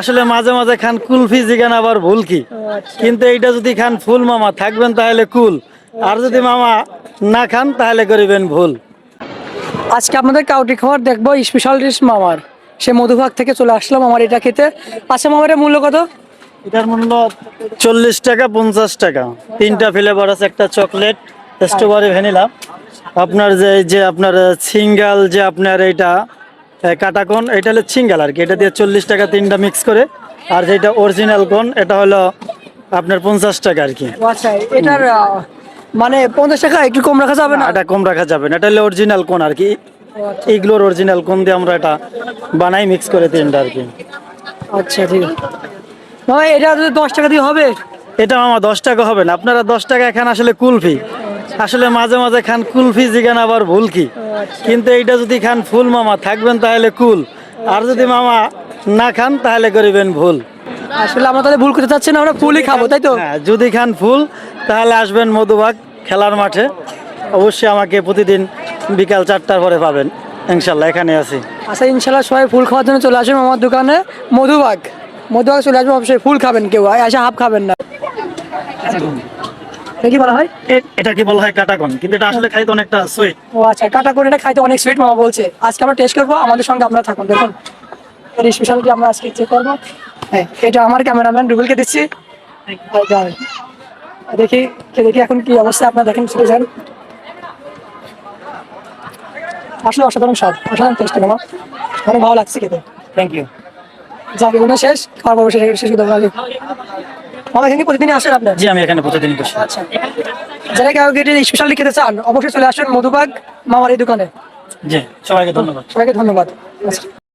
আসলে মাঝে মাঝে খান কুলফি জিগান আবার ভুল কি? কিন্তু এইটা যদি খান ফুল মামা থাকবেন তাহলে কুল। আর যদি মামা না খান তাহলে করিবেন ভুল। আজকে আমাদের কাউটি খাবার দেখব স্পেশাল ডিশ মামার। সে মধুভাগ থেকে চলে আসলাম আমার এটা খেতে। আচ্ছা মামার মূল্য কত? এটার মূল্য চল্লিশ টাকা পঞ্চাশ টাকা। তিনটা ফ্লেভার আছে একটা চকলেট স্ট্রবেরি ভ্যানিলা আপনার যে যে আপনার সিঙ্গাল যে আপনার এইটা কাটাকন এটা হলো সিঙ্গাল আর কি। এটা দিয়ে চল্লিশ টাকা তিনটা মিক্স করে। আর যেটা অরিজিনাল কোন এটা হলো আপনার পঞ্চাশ টাকা আর কি। আচ্ছা এটার মানে পঞ্চাশ টাকা একটু কম রাখা যাবে না? এটা কম রাখা যাবে না এটা হলো অরিজিনাল কোন আর কি। এইগুলোর অরিজিনাল কোন দিয়ে আমরা এটা বানাই মিক্স করে তিনটা আর কি। আচ্ছা ঠিক আছে। এটা যদি দশ টাকা দিয়ে হবে? এটা আমার দশ টাকা হবে না। আপনারা দশ টাকা এখানে আসলে কুলফি। আসলে মাঝে মাঝে খান কুলফি জিগান আবার ভুল কি? কিন্তু এইটা যদি খান ফুল মামা থাকবেন তাহলে কুল। আর যদি মামা না খান তাহলে করিবেন ভুল। আসলে আমরা তাহলে ভুল করতে চাচ্ছি না আমরা ফুলই খাব তাই তো? হ্যাঁ যদি খান ফুল তাহলে আসবেন মধুবাগ খেলার মাঠে। অবশ্যই আমাকে প্রতিদিন বিকাল চারটার পরে পাবেন। ইনশাল্লাহ এখানে আছি। আচ্ছা ইনশাল্লাহ সবাই ফুল খাওয়ার জন্য চলে আসবেন আমার দোকানে। মধুবাগ। মধুবাগ চলে আসবেন অবশ্যই ফুল খাবেন কেউ এসে হাফ খাবেন না। এটা কি বলা হয়? এটা কি বলা হয় কাটাকন কিন্তু এটা আসলে খাইতে অনেকটা সুইট ও আচ্ছা এটা খাইতে অনেক সুইট মামা বলছে। আজকে আমরা টেস্ট করব আমাদের সঙ্গে আপনারা থাকুন দেখুন। এর স্পেশালিটি আমরা আজকে চেক করব। হ্যাঁ এটা আমার ক্যামেরাম্যান রুবেলকে দিচ্ছি। দেখি কে দেখি এখন কি অবস্থা আপনারা দেখেন যান। আসলে অসাধারণ স্বাদ অসাধারণ টেস্ট আমার অনেক ভালো লাগছে খেতে। থ্যাংক ইউ যাকে শেষ খাওয়ার পর শেষ শেষ করতে এখানে প্রতিদিনই আসেন আপনার? জি আমি এখানে প্রতিদিন বসি। আচ্ছা। যারা কেউ কেটে স্পেশালি খেতে চান অবশ্যই চলে আসুন মধুবাগ মামার এই দোকানে। জি সবাইকে ধন্যবাদ। সবাইকে ধন্যবাদ। আচ্ছা